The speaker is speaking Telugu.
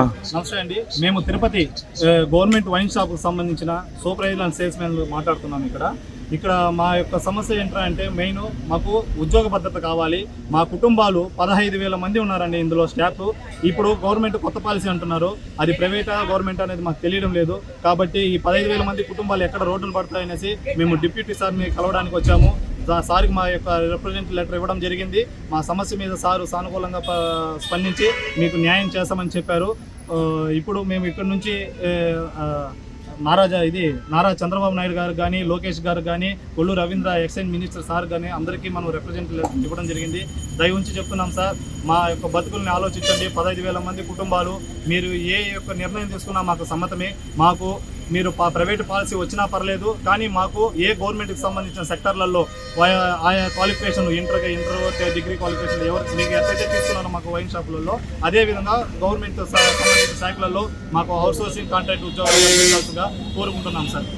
నమస్తే అండి. మేము తిరుపతి గవర్నమెంట్ వైన్ షాప్కి సంబంధించిన సూపర్వైజర్ అండ్ సేల్స్ మెన్ మాట్లాడుతున్నాం ఇక్కడ. ఇక్కడ మా యొక్క సమస్య ఏంటంటే మెయిన్ మాకు ఉద్యోగ భద్రత కావాలి. మా కుటుంబాలు పదహైదు వేల మంది ఉన్నారండి ఇందులో స్టాఫ్. ఇప్పుడు గవర్నమెంట్ కొత్త పాలసీ అంటున్నారు. అది ప్రైవేటా గవర్నమెంట్ అనేది మాకు తెలియడం లేదు. కాబట్టి ఈ పదహైదు వేల మంది కుటుంబాలు ఎక్కడ రోడ్లు పడతాయనేసి మేము డిప్యూటీ సార్ని కలవడానికి వచ్చాము. సార్కి మా యొక్క రిప్రజెంట్ లెటర్ ఇవ్వడం జరిగింది. మా సమస్య మీద సారు సానుకూలంగా స్పందించి మీకు న్యాయం చేస్తామని చెప్పారు. ఇప్పుడు మేము ఇక్కడ నుంచి ఏ, నారా ఇది నారా చంద్రబాబు నాయుడు గారు కానీ లోకేష్ గారు కానీ Kollu Ravindra excise minister sir కానీ అందరికీ మనం రిప్రజెంట్ ఇవ్వడం జరిగింది. దయ ఉంచి చెప్తున్నాం సార్ మా యొక్క బతుకుల్ని ఆలోచించండి. పదహైదు వేల మంది కుటుంబాలు మీరు ఏ యొక్క నిర్ణయం తీసుకున్నా మాకు సమ్మతమే. మాకు మీరు ప్రైవేట్ పాలసీ వచ్చినా పర్లేదు కానీ మాకు ఏ గవర్నమెంట్కి సంబంధించిన సెక్టర్లలో ఆయా qualification inter inter degree qualification ఎవరు మీకు ఎట్లయితే తీసుకున్నారో మాకు వైన్ షాపులలో అదేవిధంగా గవర్నమెంట్ సంబంధించిన శాఖలలో మాకు అవుట్ సోర్సింగ్ కాంట్రాక్ట్ ఉద్యోగాలు కోరుకుంటున్నాం సార్.